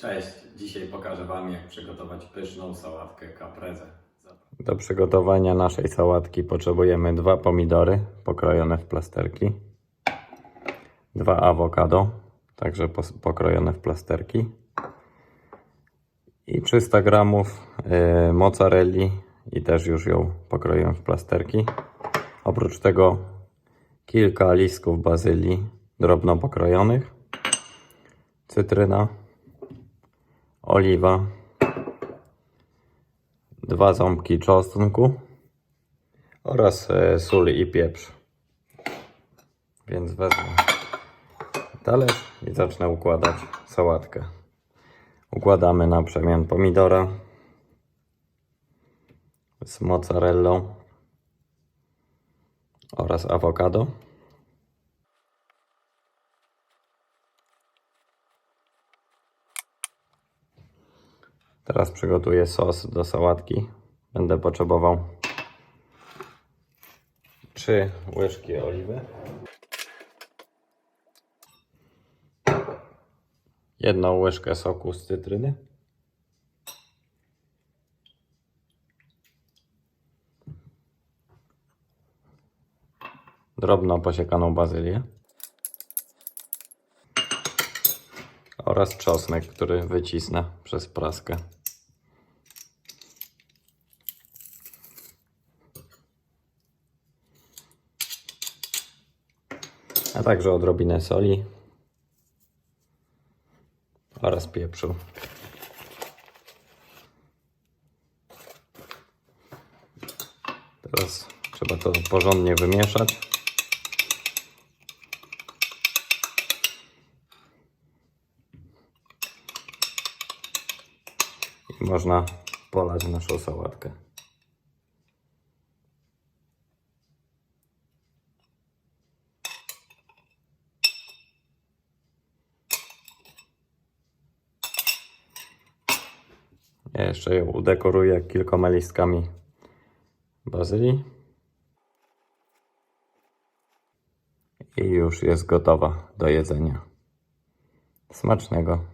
Cześć, dzisiaj pokażę Wam jak przygotować pyszną sałatkę caprese. Do przygotowania naszej sałatki potrzebujemy dwa pomidory pokrojone w plasterki, dwa awokado, także pokrojone w plasterki i 300 gramów y, mozzarelli i też już ją pokroiłem w plasterki. Oprócz tego kilka listków bazylii drobno pokrojonych, cytryna, oliwa, dwa ząbki czosnku oraz e, sól i pieprz. Więc wezmę talerz i zacznę układać sałatkę. Układamy na przemian pomidora z mozzarellą oraz awokado. Teraz przygotuję sos do sałatki. Będę potrzebował 3 łyżki oliwy, jedną łyżkę soku z cytryny, drobno posiekaną bazylię oraz czosnek, który wycisnę przez praskę. A także odrobinę soli oraz pieprzu. Teraz trzeba to porządnie wymieszać. I można polać naszą sałatkę. Ja jeszcze ją udekoruję kilkoma listkami bazylii. I już jest gotowa do jedzenia. Smacznego.